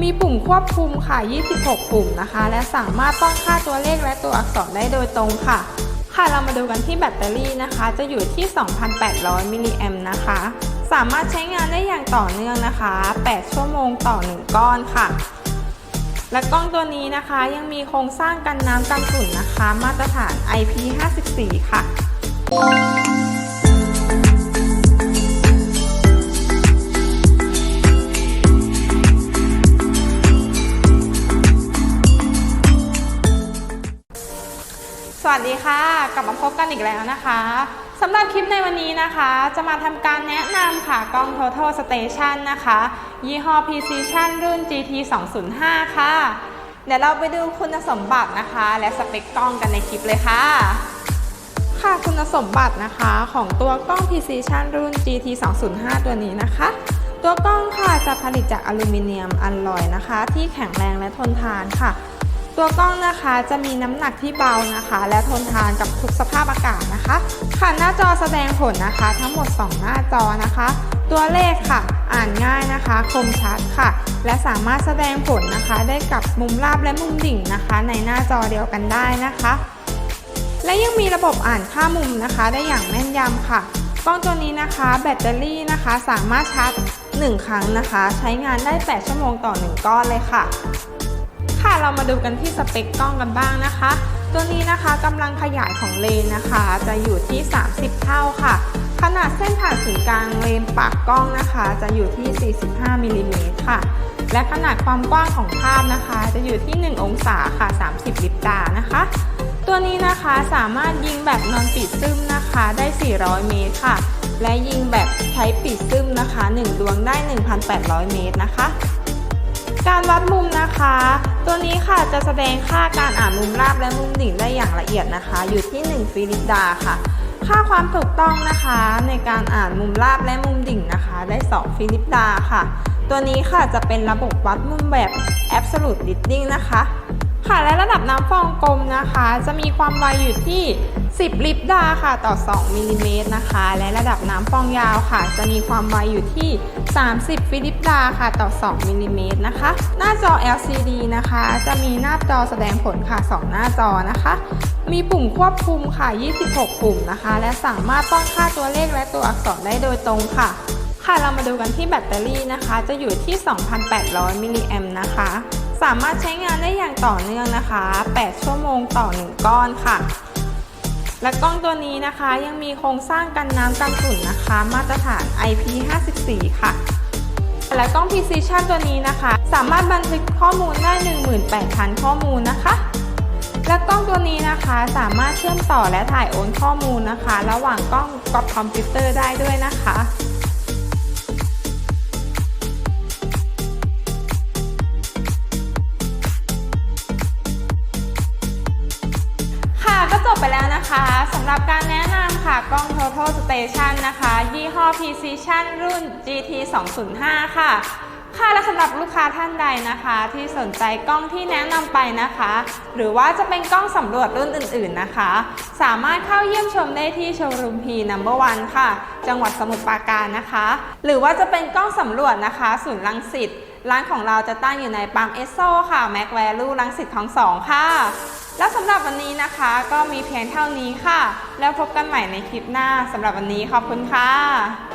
มีปุ่มควบคุมค่ะ 26 ปุ่มนะคะ และสามารถป้องค่าตัวเลขและตัวอักษรได้โดยตรงค่ะ ค่ะเรามาดูกันที่แบตเตอรี่นะคะ จะอยู่ที่ 2,800 มิลลิแอมนะคะ สามารถใช้งานได้อย่างต่อเนื่องนะคะ 8 ชั่วโมงต่อ 1 ก้อนค่ะ และกล้องตัวนี้นะคะยังมีโครงสร้างกันน้ำกันฝุ่นนะคะ มาตรฐาน IP54 ค่ะ วัสดีค่ะ กลับมาพบกันอีกแล้วนะคะสำหรับคลิปในวันนี้นะคะ จะมาทำการแนะนำค่ะกล้อง Total Station นะคะ ยี่ห้อ Precision รุ่น GT 205ค่ะ เดี๋ยวเราไปดูคุณสมบัตินะคะ และสเปคกล้องกันในคลิปเลยค่ะ ค่ะคุณสมบัตินะคะของตัวกล้อง Precision รุ่น GT 205ตัวนี้นะคะตัวกล้องค่ะจะผลิตจากอลูมิเนียมอัลลอยนะคะ ที่แข็งแรงและทนทานค่ะ ตัวกล้องนะคะจะมีน้ำหนักที่เบานะคะ และทนทานกับทุกสภาพอากาศนะคะ ค่ะหน้าจอแสดงผลนะคะ ทั้งหมด 2 หน้าจอนะคะ ตัวเลขค่ะ อ่านง่ายนะคะ คมชัดค่ะ และสามารถแสดงผลนะคะ ได้กับมุมราบและมุมดิ่งนะคะ ในหน้าจอเดียวกันได้นะคะ และยังมีระบบอ่านค่ามุมนะคะ ได้อย่างแม่นยำค่ะกล้องตัวนี้นะคะ แบตเตอรี่นะคะสามารถชาร์จ 1 ครั้งนะคะ ใช้งานได้ 8 ชั่วโมงต่อ 1 ก้อนเลยค่ะ ค่ะเรามาดูกันที่สเปคกล้องกันบ้างนะคะ ตัวนี้นะคะกำลังขยายของเลนนะคะ จะอยู่ที่ 30 เท่าค่ะ ขนาดเส้นผ่านศูนย์กลางเลนปากกล้องนะคะ จะอยู่ที่ 45มิลลิเมตรค่ะ และขนาดความกว้างของภาพนะคะ จะอยู่ที่ 1 องศาค่ะ 30 ลิปตานะคะ ตัวนี้นะคะสามารถยิงแบบนอนปิดซึมนะคะได้ 400 เมตรค่ะ และยิงแบบใช้ปิดซึมนะคะ 1 ดวงได้ 1,800 เมตรนะคะ การวัดมุมนะคะ ตัวนี้ค่ะจะแสดงค่าการอ่านมุมราบและมุมดิ่งได้อย่างละเอียดนะคะ อยู่ที่ 1 ฟิลิปดาค่ะ ค่าความถูกต้องนะคะ ในการอ่านมุมราบและมุมดิ่งนะคะ ได้ 2 ฟิลิปดาค่ะ ตัวนี้ค่ะจะเป็นระบบวัดมุมแบบ absolute reading นะคะ ค่ะ และระดับน้ำฟองกลมนะคะ จะมีความไวอยู่ที่ 10 ลิปดาค่ะ ต่อ 2มิลลิเมตรนะคะ และระดับน้ำฟองยาวค่ะ จะมีความไวอยู่ที่ 30 ฟิลิปดาค่ะ ต่อ 2มิลลิเมตรนะคะ หน้าจอ LCD นะคะ จะมีหน้าจอแสดงผลค่ะ 2 หน้าจอนะคะ มีปุ่มควบคุมค่ะ 26 ปุ่มนะคะ และสามารถป้องค่าตัวเลขและตัวอักษรได้โดยตรงค่ะค่ะเรามาดูกันที่แบตเตอรี่นะคะ จะอยู่ที่ 2,800 มิลลิแอมนะคะ สามารถใช้งานได้อย่างต่อเนื่องนะคะ 8 ชั่วโมงต่อ 1 ก้อนค่ะ และกล้องตัวนี้นะคะยังมีโครงสร้างกันน้ำกันฝุ่นนะคะ มาตรฐาน IP54 ค่ะและกล้อง Precision ตัวนี้นะคะ สามารถบันทึกข้อมูลได้ 18,000 ข้อมูลนะคะ และกล้องตัวนี้นะคะสามารถเชื่อมต่อและถ่ายโอนข้อมูลนะคะ ระหว่างกล้องกับคอมพิวเตอร์ได้ด้วยนะคะ ไปแล้วนะคะสำหรับการแนะนำค่ะกล้อง Total Station นะคะ ยี่ห้อ Precision รุ่น GT 205ค่ะ ค่ะและสำหรับลูกค้าท่านใดนะคะ ที่สนใจกล้องที่แนะนำไปนะคะ หรือว่าจะเป็นกล้องสำรวจรุ่นอื่นๆนะคะ สามารถเข้าเยี่ยมชมได้ที่โชว์รูม P Number One ค่ะ จังหวัดสมุทรปราการนะคะ หรือว่าจะเป็นกล้องสำรวจนะคะ ศูนย์รังสิตร้านของเราจะตั้งอยู่ในปั๊มเอสโซค่ะแม็กแวลูรังสิตของสองค่ะ แล้วสำหรับวันนี้นะคะก็มีเพียงเท่านี้ค่ะ แล้วพบกันใหม่ในคลิปหน้าสำหรับวันนี้ขอบคุณค่ะ